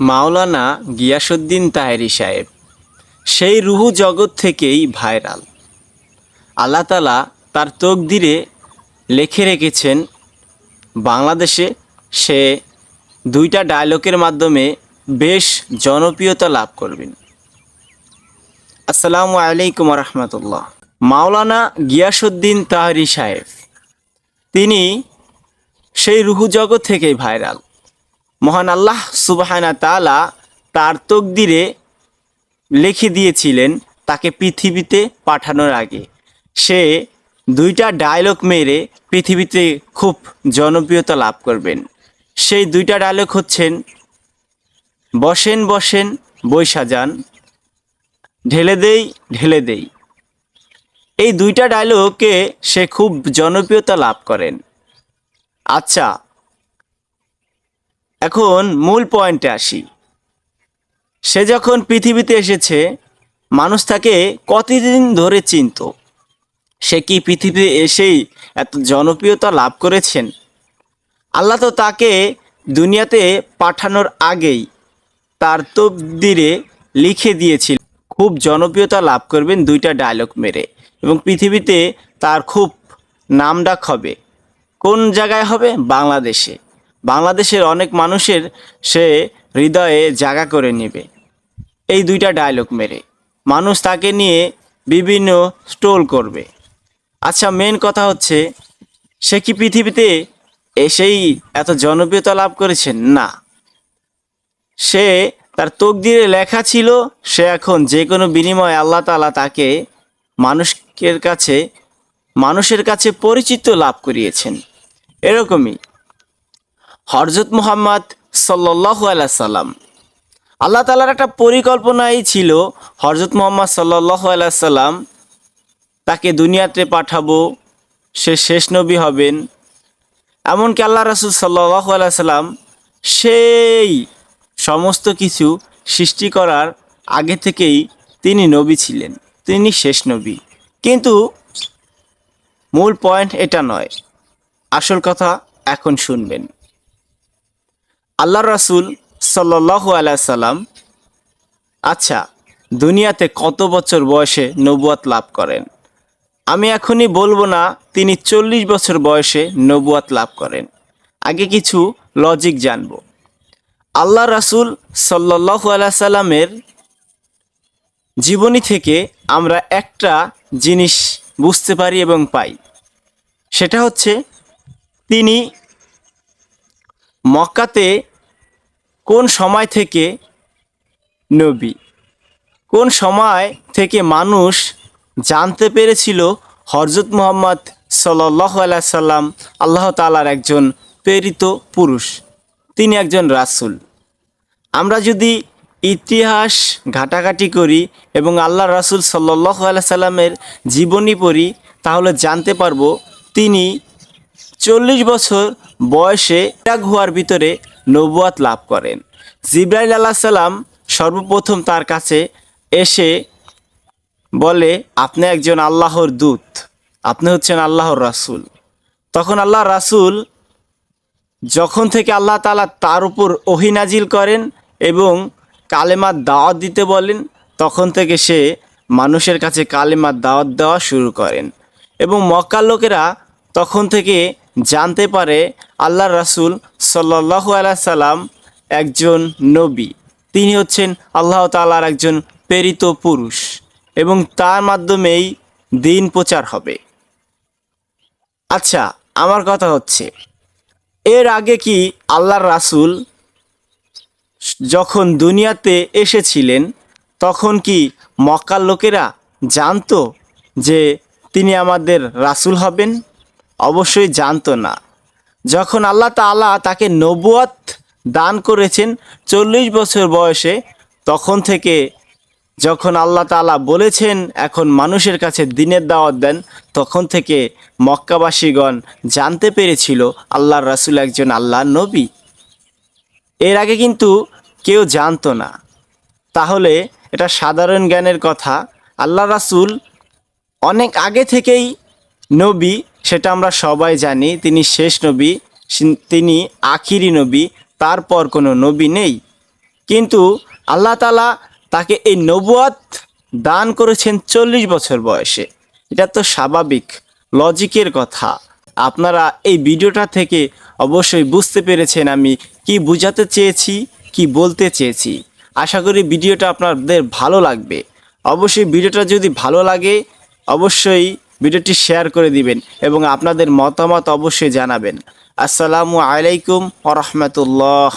মাওলানা গিয়াসুদ্দিন তাহেরি সাহেব। সেই রুহু জগৎ থেকেই ভাইরাল। আল্লাহ তালা তার তকদিরে লেখে রেখেছেন, বাংলাদেশে সে দুইটা ডায়লগের মাধ্যমে বেশ জনপ্রিয়তা লাভ করবেন। আসসালামু আলাইকুম রহমতুল্লাহ মাওলানা গিয়াসুদ্দিন তাহরি সাহেব, তিনি সেই রুহু জগৎ থেকেই ভাইরাল। মহান আল্লাহ সুবাহানা তালা তার তকদিরে লিখে দিয়েছিলেন তাকে পৃথিবীতে পাঠানোর আগে। সে দুইটা ডায়লগ মেরে পৃথিবীতে খুব জনপ্রিয়তা লাভ করবেন। সেই দুইটা ডায়লগ হচ্ছেন, বসেন বসেন বৈশা যান ঢেলে দেই ঢেলে দেই। এই দুইটা ডায়লগকে সে খুব জনপ্রিয়তা লাভ করেন। আচ্ছা এখন মূল পয়েন্টে আসি। সে যখন পৃথিবীতে এসেছে, মানুষ তাকে কতদিন ধরে চিনত? সে কি পৃথিবীতে এসেই এত জনপ্রিয়তা লাভ করেছেন? আল্লাহ তো তাকে দুনিয়াতে পাঠানোর আগেই তার তকদিরে লিখে দিয়েছিল। খুব জনপ্রিয়তা লাভ করবেন দুইটা ডায়লগ মেরে এবং পৃথিবীতে তার খুব নামডাক হবে। কোন জায়গায় হবে? বাংলাদেশে। বাংলাদেশের অনেক মানুষের সে হৃদয়ে জায়গা করে নেবে। এই দুইটা ডায়লগ মেরে। মানুষ তাকে নিয়ে বিভিন্ন স্টোল করবে। আচ্ছা মেন কথা হচ্ছে, সে কি পৃথিবীতে এসেই এত জনপ্রিয়তা লাভ করেছেন না। সে তার তকদিরে লেখা ছিল, সে এখন যে কোনো বিনিময়ে আল্লাহ তালা তাকে মানুষের কাছে মানুষের কাছে পরিচিত লাভ করিয়েছেন। এরকমই হরজত মুহাম্মদ সাল্লাহ সাল্লাম। আল্লাহ তালার একটা পরিকল্পনাই ছিল হরজত মোহাম্মদ সাল্লাহ সাল্লাম তাকে দুনিয়াতে পাঠাবো, সে শেষ নবী হবেন। এমনকি আল্লাহ রাসুল সাল্লাহ সাল্লাম সেই সমস্ত কিছু সৃষ্টি করার আগে থেকেই তিনি নবী ছিলেন, তিনি শেষ নবী। কিন্তু মূল পয়েন্ট এটা নয়, আসল কথা এখন শুনবেন। আল্লাহ রাসুল সাল্লাহু সাল্লাম আচ্ছা দুনিয়াতে কত বছর বয়সে নবুয়াত লাভ করেন? আমি এখনই বলব না, তিনি চল্লিশ বছর বয়সে নবুয়াত লাভ করেন। আগে কিছু লজিক জানব। আল্লাহ রাসুল সাল্লাহু সাল্লামের জীবনী থেকে আমরা একটা জিনিস বুঝতে পারি এবং পাই। সেটা হচ্ছে, তিনি মক্কাতে কোন সময় থেকে নবী? কোন সময় থেকে মানুষ জানতে পেরেছিল হরজত মোহাম্মদ সাল্লাহ সাল্লাম আল্লাহ তালার একজন প্রেরিত পুরুষ? তিনি একজন রাসুল। আমরা যদি ইতিহাস ঘাটাঘাটি করি এবং আল্লাহ রাসুল সাল্লাহ সাল্লামের জীবনী পড়ি, তাহলে জানতে পারব তিনি চল্লিশ বছর বয়সে ইরাক হওয়ার ভিতরে নবুয়াত লাভ করেন। জিব্রাইল আল্লাহ সাল্লাম সর্বপ্রথম তার কাছে এসে বলে, আপনি একজন আল্লাহর দূত, আপনি হচ্ছেন আল্লাহর রাসুল। তখন আল্লাহ রাসুল যখন থেকে আল্লাহ তালা তার উপর ওহিনাজিল করেন এবং কালেমার দাওয়াত দিতে বলেন, তখন থেকে সে মানুষের কাছে কালেমার দাওয়াত দেওয়া শুরু করেন। এবং মক্কার লোকেরা তখন থেকে জানতে পারে আল্লাহ রাসুল সাল্লাহু সাল্লাম একজন নবী। তিনি হচ্ছেন আল্লাহ তালার একজন প্রেরিত পুরুষ এবং তার মাধ্যমেই দিন প্রচার হবে। আচ্ছা আমার কথা হচ্ছে, এর আগে কি আল্লাহর রাসুল যখন দুনিয়াতে এসেছিলেন, তখন কি মক্কার লোকেরা জানতো যে তিনি আমাদের রাসুল হবেন? অবশ্যই জানতো না। যখন আল্লাহ তালা তাকে নবুয়াত দান করেছেন চল্লিশ বছর বয়সে, তখন থেকে যখন আল্লাহ তালা বলেছেন, এখন মানুষের কাছে দিনের দাওয়াত দেন, তখন থেকে মক্কাবাসীগণ জানতে পেরেছিল আল্লাহর রাসুল একজন আল্লাহ নবী। এর আগে কিন্তু কেউ জানতো না। তাহলে এটা সাধারণ জ্ঞানের কথা। আল্লাহ রাসুল অনেক আগে থেকেই নবী সেটা আমরা সবাই জানি, তিনি শেষ নবী তিনি আখিরি নবী, তারপর কোনো নবী নেই। কিন্তু আল্লাহ তালা তাকে এই নবুয়াত দান করেছেন চল্লিশ বছর বয়সে। এটা তো স্বাভাবিক, লজিকের কথা। আপনারা এই ভিডিওটা থেকে অবশ্যই বুঝতে পেরেছেন আমি কি বোঝাতে চেয়েছি, কি বলতে চেয়েছি। আশা করি ভিডিওটা আপনাদের ভালো লাগবে। অবশ্যই ভিডিওটা যদি ভালো লাগে, অবশ্যই ভিডিওটি শেয়ার করে দিবেন এবং আপনাদের মতামত অবশ্যই জানাবেন। আসসালামু আলাইকুম ওরহমতুল্লাহ